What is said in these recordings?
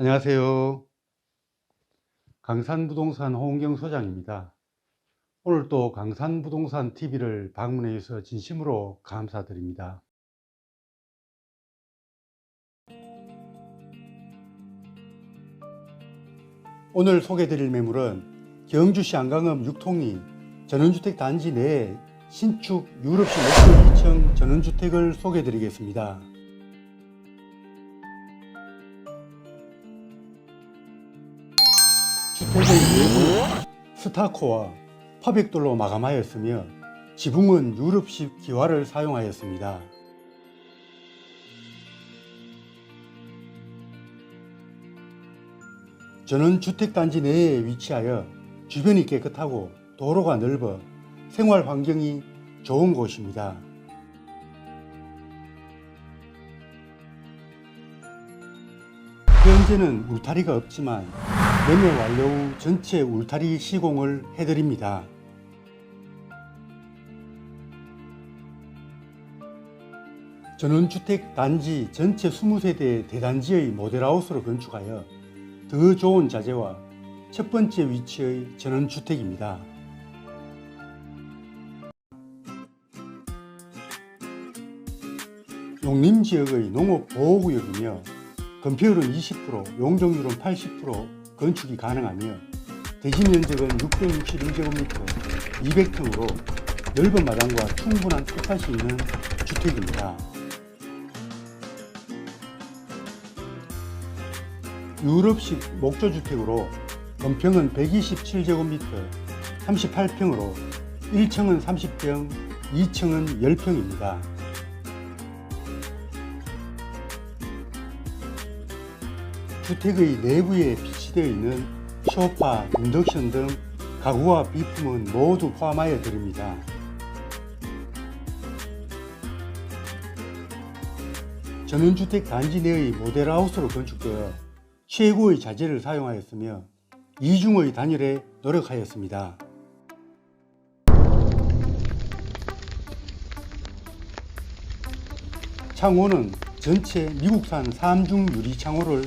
안녕하세요. 강산부동산 홍경 소장입니다. 오늘 또 강산부동산 TV를 방문해 주셔서 진심으로 감사드립니다. 오늘 소개드릴 매물은 경주시 안강읍 6통리 전원주택 단지 내에 신축 유럽식 목조 2층 전원주택을 소개드리겠습니다. 주택의 외부 스타코와 파백돌로 마감하였으며 지붕은 유럽식 기와를 사용하였습니다. 저는 주택단지 내에 위치하여 주변이 깨끗하고 도로가 넓어 생활 환경이 좋은 곳입니다. 현재는 울타리가 없지만 매매 완료 후 전체 울타리 시공을 해드립니다. 전원주택 단지 전체 20세대 대단지의 모델하우스로 건축하여 더 좋은 자재와 첫 번째 위치의 전원주택입니다. 농림지역의 농업보호구역이며 건폐율은 20%, 용적률은 80% 건축이 가능하며 대지 면적은 661제곱미터 200평으로 넓은 마당과 충분한 텃밭이 있는 주택입니다. 유럽식 목조주택으로 건평은 127제곱미터 38평으로 1층은 30평, 2층은 10평입니다. 주택의 내부에 비치되어 있는 소파, 인덕션 등 가구와 비품은 모두 포함하여 드립니다. 전원주택 단지 내의 모델하우스로 건축되어 최고의 자재를 사용하였으며 이중의 단열에 노력하였습니다. 창호는 전체 미국산 3중 유리 창호를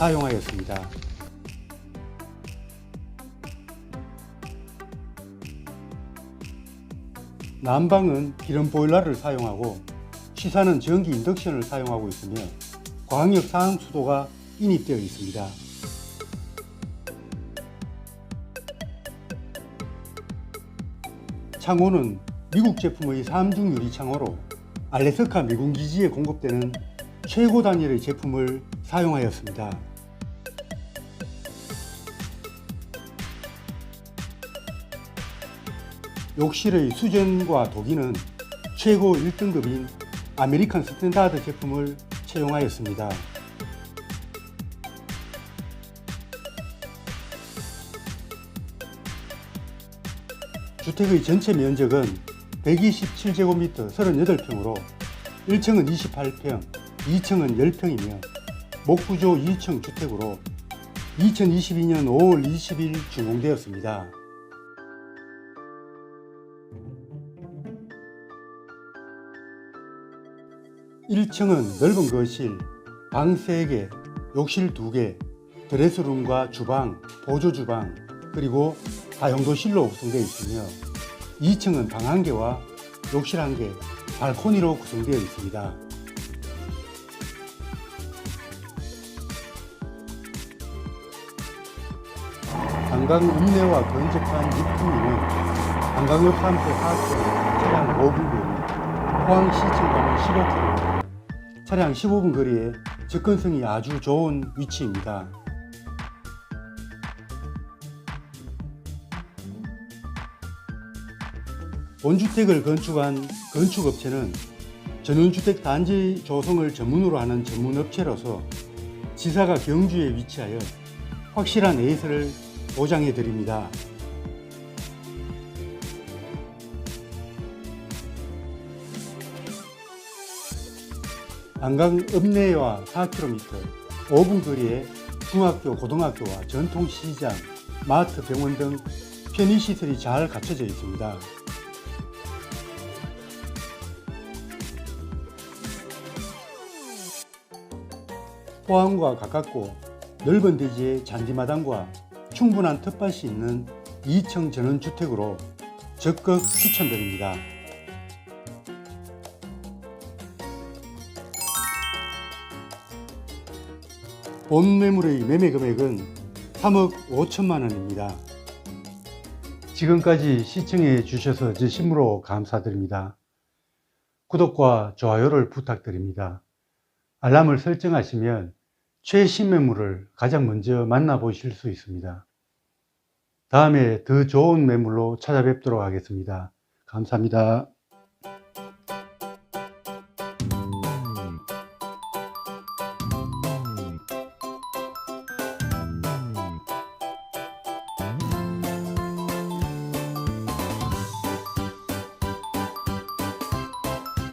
사용하였습니다. 난방은 기름 보일러를 사용하고 시사는 전기 인덕션을 사용하고 있으며 광역 상황 수도가 인입되어 있습니다. 창호는 미국 제품의 3중 유리 창호로 알래스카 미군 기지에 공급되는 최고 단열의 제품을 사용하였습니다. 욕실의 수전과 도기는 최고 1등급인 아메리칸 스탠다드 제품을 채용하였습니다. 주택의 전체 면적은 127제곱미터 38평으로 1층은 28평, 2층은 10평이며 목구조 2층 주택으로 2022년 5월 20일 준공되었습니다. 일층은 넓은 거실, 방 3개, 욕실 2개, 드레스룸과 주방, 보조주방, 그리고 다용도실로 구성되어 있으며 2층은 방 1개와 욕실 1개, 발코니로 구성되어 있습니다. 한강 읍내와 근접한 6분위는 한강역 산포 4km, 차량 5분 거리, 포항시청가는 15km, 차량 15분 거리에 접근성이 아주 좋은 위치입니다. 본주택을 건축한 건축업체는 전원주택 단지 조성을 전문으로 하는 전문업체로서 지사가 경주에 위치하여 확실한 에이스를 보장해 드립니다. 안강 읍내와 4km, 5분 거리에 중학교, 고등학교와 전통시장, 마트, 병원 등 편의시설이 잘 갖춰져 있습니다. 포항과 가깝고 넓은 대지의 잔디마당과 충분한 텃밭이 있는 2층 전원주택으로 적극 추천드립니다. 본 매물의 매매 금액은 3억 5천만 원입니다. 지금까지 시청해 주셔서 진심으로 감사드립니다. 구독과 좋아요를 부탁드립니다. 알람을 설정하시면 최신 매물을 가장 먼저 만나보실 수 있습니다. 다음에 더 좋은 매물로 찾아뵙도록 하겠습니다. 감사합니다.